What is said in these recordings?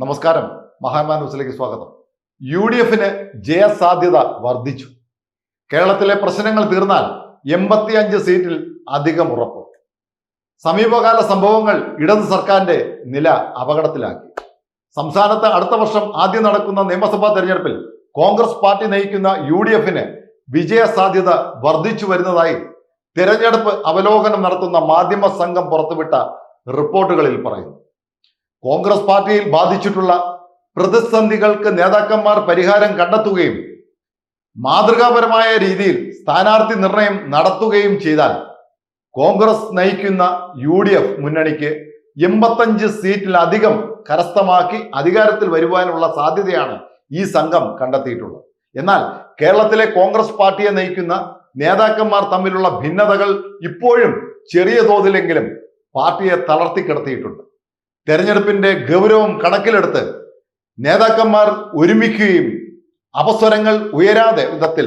നമസ്കാരം. മഹാത്മാ ന്യൂസിലേക്ക് സ്വാഗതം. യു ഡി എഫിന് ജയസാധ്യത വർദ്ധിച്ചു. കേരളത്തിലെ പ്രശ്നങ്ങൾ തീർന്നാൽ എൺപത്തിയഞ്ച് സീറ്റിൽ അധികം ഉറപ്പ്. സമീപകാല സംഭവങ്ങൾ ഇടത് സർക്കാരിന്റെ നില അപകടത്തിലാക്കി. സംസ്ഥാനത്ത് അടുത്ത വർഷം ആദ്യം നടക്കുന്ന നിയമസഭാ തെരഞ്ഞെടുപ്പിൽ കോൺഗ്രസ് പാർട്ടി നയിക്കുന്ന യു ഡി എഫിന് വിജയ സാധ്യത വർദ്ധിച്ചു വരുന്നതായി തെരഞ്ഞെടുപ്പ് അവലോകനം നടത്തുന്ന മാധ്യമ സംഘം പുറത്തുവിട്ട റിപ്പോർട്ടുകളിൽ പറയുന്നു. കോൺഗ്രസ് പാർട്ടിയിൽ ബാധിച്ചിട്ടുള്ള പ്രതിസന്ധികൾക്ക് നേതാക്കന്മാർ പരിഹാരം കണ്ടെത്തുകയും മാതൃകാപരമായ രീതിയിൽ സ്ഥാനാർത്ഥി നിർണയം നടത്തുകയും ചെയ്താൽ കോൺഗ്രസ് നയിക്കുന്ന യു ഡി എഫ് മുന്നണിക്ക് എൺപത്തഞ്ച് സീറ്റിലധികം കരസ്ഥമാക്കി അധികാരത്തിൽ വരുവാനുള്ള സാധ്യതയാണ് ഈ സംഘം കണ്ടെത്തിയിട്ടുള്ളത്. എന്നാൽ കേരളത്തിലെ കോൺഗ്രസ് പാർട്ടിയെ നയിക്കുന്ന നേതാക്കന്മാർ തമ്മിലുള്ള ഭിന്നതകൾ ഇപ്പോഴും ചെറിയ തോതിലെങ്കിലും പാർട്ടിയെ തളർത്തി തളർത്തിക്കിടത്തിയിട്ടുണ്ട് തെരഞ്ഞെടുപ്പിന്റെ ഗൗരവം കണക്കിലെടുത്ത് നേതാക്കന്മാർ ഒരുമിക്കുകയും അപസ്വരങ്ങൾ ഉയരാതെ വിധത്തിൽ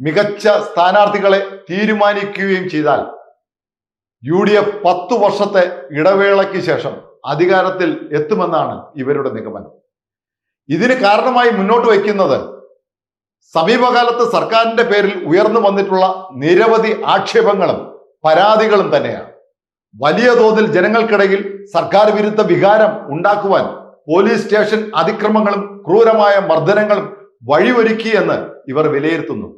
മികച്ച സ്ഥാനാർത്ഥികളെ തീരുമാനിക്കുകയും ചെയ്താൽ യു ഡി എഫ് പത്തു വർഷത്തെ ഇടവേളയ്ക്ക് ശേഷം അധികാരത്തിൽ എത്തുമെന്നാണ് ഇവരുടെ നിഗമനം. ഇതിന് കാരണമായി മുന്നോട്ട് വയ്ക്കുന്നത് സമീപകാലത്ത് സർക്കാരിന്റെ പേരിൽ ഉയർന്നു വന്നിട്ടുള്ള നിരവധി ആക്ഷേപങ്ങളും പരാതികളും തന്നെയാണ്. വലിയ തോതിൽ ജനങ്ങൾക്കിടയിൽ സർക്കാർ വിരുദ്ധ വികാരം ഉണ്ടാക്കുവാൻ പോലീസ് സ്റ്റേഷൻ അതിക്രമങ്ങളും ക്രൂരമായ മർദ്ദനങ്ങളും വഴിയൊരുക്കിയെന്ന് ഇവർ വിലയിരുത്തുന്നു.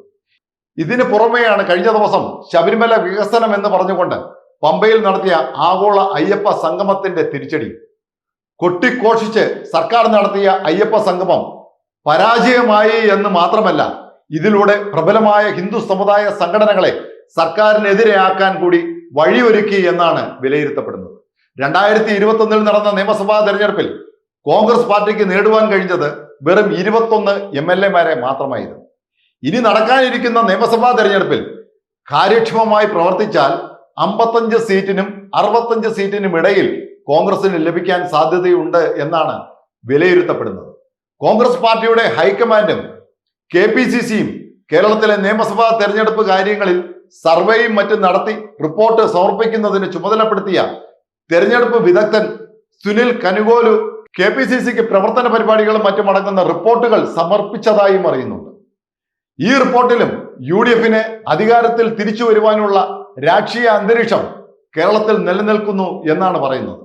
ഇതിന് പുറമെയാണ് കഴിഞ്ഞ ദിവസം ശബരിമല വികസനം എന്ന് പറഞ്ഞുകൊണ്ട് പമ്പയിൽ നടത്തിയ ആഗോള അയ്യപ്പ സംഗമത്തിന്റെ തിരിച്ചടി. കൊട്ടിഘോഷിച്ച് സർക്കാർ നടത്തിയ അയ്യപ്പ സംഗമം പരാജയമായി എന്ന് മാത്രമല്ല ഇതിലൂടെ പ്രബലമായ ഹിന്ദു സമുദായ സംഘടനകളെ സർക്കാരിനെതിരെയാക്കാൻ കൂടി വഴിയൊരുക്കി എന്നാണ് വിലയിരുത്തപ്പെടുന്നത്. രണ്ടായിരത്തി ഇരുപത്തൊന്നിൽ നടന്ന നിയമസഭാ തെരഞ്ഞെടുപ്പിൽ കോൺഗ്രസ് പാർട്ടിക്ക് നേടുവാൻ കഴിഞ്ഞത് വെറും ഇരുപത്തൊന്ന് എം എൽ എമാരെ മാത്രമായിരുന്നു. ഇനി നടക്കാനിരിക്കുന്ന നിയമസഭാ തെരഞ്ഞെടുപ്പിൽ കാര്യക്ഷമമായി പ്രവർത്തിച്ചാൽ അമ്പത്തഞ്ച് സീറ്റിനും അറുപത്തഞ്ച് സീറ്റിനും ഇടയിൽ കോൺഗ്രസിന് ലഭിക്കാൻ സാധ്യതയുണ്ട് എന്നാണ് വിലയിരുത്തപ്പെടുന്നത്. കോൺഗ്രസ് പാർട്ടിയുടെ ഹൈക്കമാൻഡും കെ പി സി സിയും കേരളത്തിലെ നിയമസഭാ തെരഞ്ഞെടുപ്പ് കാര്യങ്ങളിൽ സർവേയും മറ്റും നടത്തി റിപ്പോർട്ട് സമർപ്പിക്കുന്നതിന് ചുമതലപ്പെടുത്തിയ തെരഞ്ഞെടുപ്പ് വിദഗ്ധൻ Sunil Kanugolu K P C സിക്ക് പ്രവർത്തന പരിപാടികളും മറ്റും അടങ്ങുന്ന റിപ്പോർട്ടുകൾ സമർപ്പിച്ചതായും അറിയുന്നുണ്ട്. ഈ റിപ്പോർട്ടിലും യു ഡി എഫിന് അധികാരത്തിൽ തിരിച്ചു വരുവാനുള്ള രാഷ്ട്രീയ അന്തരീക്ഷം കേരളത്തിൽ നിലനിൽക്കുന്നു എന്നാണ് പറയുന്നത്.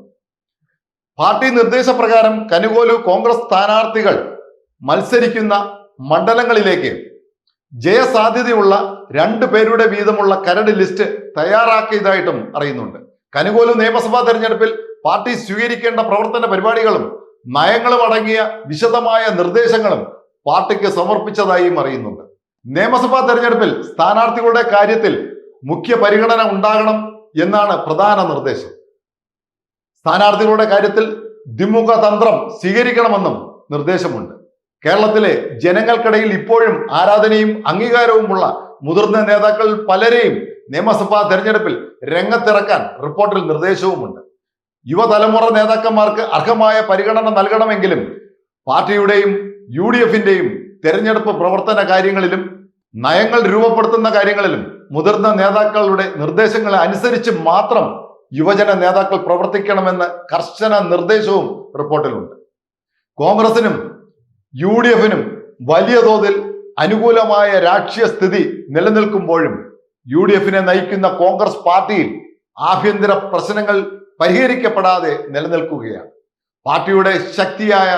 പാർട്ടി നിർദ്ദേശപ്രകാരം കനുകോലു കോൺഗ്രസ് സ്ഥാനാർത്ഥികൾ മത്സരിക്കുന്ന മണ്ഡലങ്ങളിലേക്ക് ജയസാധ്യതയുള്ള രണ്ടു പേരുടെ വീതമുള്ള കരട് ലിസ്റ്റ് തയ്യാറാക്കിയതായിട്ടും അറിയുന്നുണ്ട്. കനുകോലു നിയമസഭാ തെരഞ്ഞെടുപ്പിൽ പാർട്ടി സ്വീകരിക്കേണ്ട പ്രവർത്തന പരിപാടികളും നയങ്ങളും അടങ്ങിയ വിശദമായ നിർദ്ദേശങ്ങളും പാർട്ടിക്ക് സമർപ്പിച്ചതായും അറിയുന്നുണ്ട്. നിയമസഭാ തെരഞ്ഞെടുപ്പിൽ സ്ഥാനാർത്ഥികളുടെ കാര്യത്തിൽ മുഖ്യ പരിഗണന ഉണ്ടാകണം എന്നാണ് പ്രധാന നിർദ്ദേശം. സ്ഥാനാർത്ഥികളുടെ കാര്യത്തിൽ ദ്വിമുഖ തന്ത്രം സ്വീകരിക്കണമെന്നും നിർദ്ദേശമുണ്ട്. കേരളത്തിലെ ജനങ്ങൾക്കിടയിൽ ഇപ്പോഴും ആരാധനയും അംഗീകാരവുമുള്ള മുതിർന്ന നേതാക്കൾ പലരെയും നിയമസഭാ തെരഞ്ഞെടുപ്പിൽ രംഗത്തിറക്കാൻ റിപ്പോർട്ടിൽ നിർദ്ദേശവുമുണ്ട്. യുവതലമുറ നേതാക്കന്മാർക്ക് അർഹമായ പരിഗണന നൽകണമെങ്കിലും പാർട്ടിയുടെയും യു ഡി എഫിന്റെയും തെരഞ്ഞെടുപ്പ് പ്രവർത്തന കാര്യങ്ങളിലും നയങ്ങൾ രൂപപ്പെടുത്തുന്ന കാര്യങ്ങളിലും മുതിർന്ന നേതാക്കളുടെ നിർദ്ദേശങ്ങളെ അനുസരിച്ച് മാത്രം യുവജന നേതാക്കൾ പ്രവർത്തിക്കണമെന്ന് കർശന നിർദ്ദേശവും റിപ്പോർട്ടിലുണ്ട്. കോൺഗ്രസിനും യു ഡി എഫിനും വലിയ തോതിൽ അനുകൂലമായ രാഷ്ട്രീയ സ്ഥിതി നിലനിൽക്കുമ്പോഴും യു ഡി എഫിനെ നയിക്കുന്ന കോൺഗ്രസ് പാർട്ടിയിൽ ആഭ്യന്തര പ്രശ്നങ്ങൾ പരിഹരിക്കപ്പെടാതെ നിലനിൽക്കുകയാണ്. പാർട്ടിയുടെ ശക്തിയായ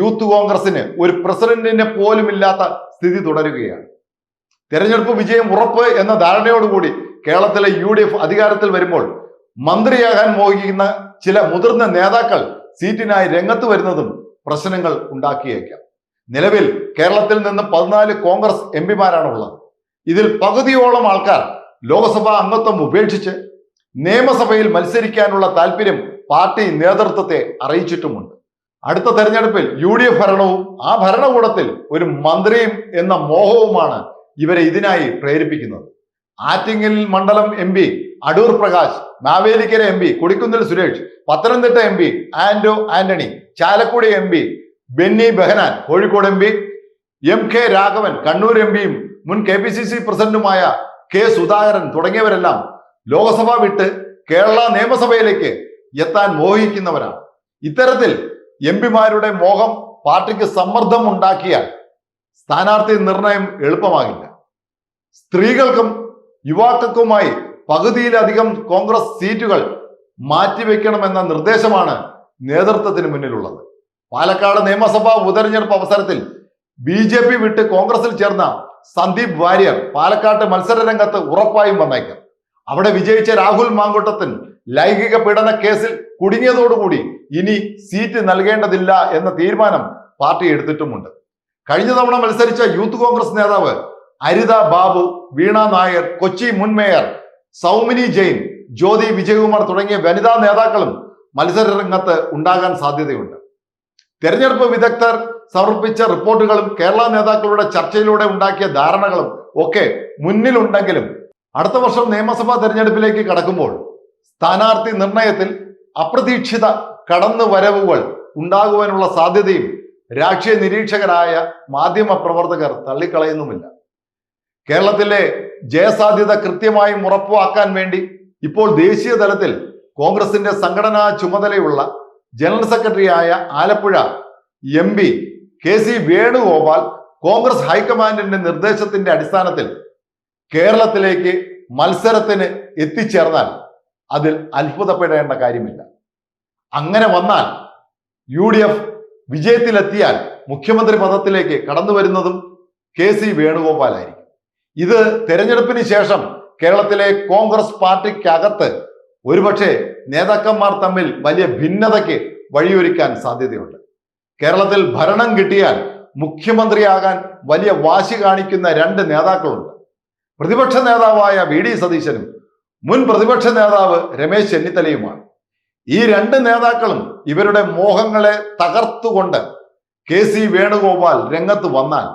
യൂത്ത് കോൺഗ്രസിന് ഒരു പ്രസിഡന്റിനെ പോലുമില്ലാത്ത സ്ഥിതി തുടരുകയാണ്. തെരഞ്ഞെടുപ്പ് വിജയം ഉറപ്പ് എന്ന ധാരണയോടുകൂടി കേരളത്തിലെ യു ഡി എഫ് അധികാരത്തിൽ വരുമ്പോൾ മന്ത്രിയാകാൻ മോഹിക്കുന്ന ചില മുതിർന്ന നേതാക്കൾ സീറ്റിനായി രംഗത്ത് വരുന്നതും പ്രശ്നങ്ങൾ ഉണ്ടാക്കിയേക്കാം. നിലവിൽ കേരളത്തിൽ നിന്ന് പതിനാല് കോൺഗ്രസ് എം പിമാരാണുള്ളത്. ഇതിൽ പകുതിയോളം ആൾക്കാർ ലോക്സഭാ അംഗത്വം ഉപേക്ഷിച്ച് നിയമസഭയിൽ മത്സരിക്കാനുള്ള താല്പര്യം പാർട്ടി നേതൃത്വത്തെ അറിയിച്ചിട്ടുമുണ്ട്. അടുത്ത തെരഞ്ഞെടുപ്പിൽ യു ഡി എഫ് ഭരണവും ആ ഭരണകൂടത്തിൽ ഒരു മന്ത്രിയും എന്ന മോഹവുമാണ് ഇവരെ ഇതിനായി പ്രേരിപ്പിക്കുന്നത്. ആറ്റിങ്ങൽ മണ്ഡലം M P Adoor Prakash Mavelikkara M P Kodikunnil Suresh Pathanamthitta M P Anto Antony Chalakudy M P Benny Behanan Kozhikode M P M K Raghavan Kannur M പിയും മുൻ കെ പി സി സി പ്രസിഡന്റുമായ K Sudhakaran തുടങ്ങിയവരെല്ലാം ലോക്സഭ വിട്ട് കേരള നിയമസഭയിലേക്ക് എത്താൻ മോഹിക്കുന്നവരാണ്. ഇത്തരത്തിൽ M പിമാരുടെ മോഹം പാർട്ടിക്ക് സമ്മർദ്ദം ഉണ്ടാക്കിയാൽ സ്ഥാനാർത്ഥി നിർണയം എളുപ്പമാകില്ല. സ്ത്രീകൾക്കും യുവാക്കൾക്കുമായി പകുതിയിലധികം കോൺഗ്രസ് സീറ്റുകൾ മാറ്റിവെക്കണമെന്ന നിർദ്ദേശമാണ് നേതൃത്വത്തിന് മുന്നിലുള്ളത്. പാലക്കാട് നിയമസഭാ ഉപതെരഞ്ഞെടുപ്പ് അവസരത്തിൽ ബി ജെ പി വിട്ട് കോൺഗ്രസിൽ ചേർന്ന സന്ദീപ് വാര്യർ പാലക്കാട്ട് മത്സര രംഗത്ത് ഉറപ്പായും വന്നേക്കാം. അവിടെ വിജയിച്ച രാഹുൽ മാങ്കൂട്ടത്തിൽ ലൈംഗിക പീഡന കേസിൽ കുടുങ്ങിയതോടുകൂടി ഇനി സീറ്റ് നൽകേണ്ടതില്ല എന്ന തീരുമാനം പാർട്ടി എടുത്തിട്ടുമുണ്ട്. കഴിഞ്ഞ തവണ മത്സരിച്ച യൂത്ത് കോൺഗ്രസ് നേതാവ് അരിത ബാബു വീണ നായർ കൊച്ചി മുൻ മേയർ സൗമിനി ജെയിൻ ജ്യോതി വിജയകുമാർ തുടങ്ങിയ വനിതാ നേതാക്കളും മത്സര രംഗത്ത് ഉണ്ടാകാൻ സാധ്യതയുണ്ട്. തെരഞ്ഞെടുപ്പ് വിദഗ്ധർ സമർപ്പിച്ച റിപ്പോർട്ടുകളും കേരള നേതാക്കളുടെ ചർച്ചയിലൂടെ ഉണ്ടാക്കിയ ധാരണകളും ഒക്കെ മുന്നിലുണ്ടെങ്കിലും അടുത്ത വർഷം നിയമസഭാ തെരഞ്ഞെടുപ്പിലേക്ക് കടക്കുമ്പോൾ സ്ഥാനാർത്ഥി നിർണയത്തിൽ അപ്രതീക്ഷിത കടന്നു വരവുകൾ ഉണ്ടാകുവാനുള്ള സാധ്യതയും രാഷ്ട്രീയ നിരീക്ഷകരായ മാധ്യമ പ്രവർത്തകർ തള്ളിക്കളയുന്നുമില്ല. കേരളത്തിലെ ജയസാധ്യത കൃത്യമായും ഉറപ്പുവാക്കാൻ വേണ്ടി ഇപ്പോൾ ദേശീയ തലത്തിൽ കോൺഗ്രസിന്റെ സംഘടനാ ചുമതലയുള്ള ജനറൽ സെക്രട്ടറിയായ Alappuzha M P K C Venugopal Congress ഹൈക്കമാൻഡിന്റെ നിർദ്ദേശത്തിന്റെ അടിസ്ഥാനത്തിൽ കേരളത്തിലേക്ക് മത്സരത്തിന് എത്തിച്ചേർന്നാൽ അതിൽ അത്ഭുതപ്പെടേണ്ട കാര്യമില്ല. അങ്ങനെ വന്നാൽ യു ഡി എഫ് വിജയത്തിലെത്തിയാൽ മുഖ്യമന്ത്രി പദത്തിലേക്ക് കടന്നു വരുന്നതും കെ സി വേണുഗോപാലായിരിക്കും. ഇത് തെരഞ്ഞെടുപ്പിന് ശേഷം കേരളത്തിലെ കോൺഗ്രസ് പാർട്ടിക്കകത്ത് ഒരുപക്ഷെ നേതാക്കന്മാർ തമ്മിൽ വലിയ ഭിന്നതയ്ക്ക് വഴിയൊരുക്കാൻ സാധ്യതയുണ്ട്. കേരളത്തിൽ ഭരണം കിട്ടിയാൽ മുഖ്യമന്ത്രിയാകാൻ വലിയ വാശി കാണിക്കുന്ന രണ്ട് നേതാക്കളുണ്ട്. പ്രതിപക്ഷ നേതാവായ വി ഡി സതീശനും മുൻ പ്രതിപക്ഷ നേതാവ് രമേശ് ചെന്നിത്തലയുമാണ്. ഈ രണ്ട് നേതാക്കളും ഇവരുടെ മോഹങ്ങളെ തകർത്തുകൊണ്ട് കെ സി വേണുഗോപാൽ രംഗത്ത് വന്നാൽ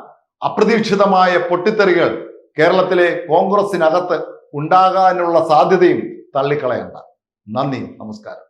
അപ്രതീക്ഷിതമായ പൊട്ടിത്തെറികൾ കേരളത്തിലെ കോൺഗ്രസിനകത്ത് ഉണ്ടാകാനുള്ള സാധ്യതയും തള്ളിക്കളയണ്ട. നന്ദി നമസ്കാരം.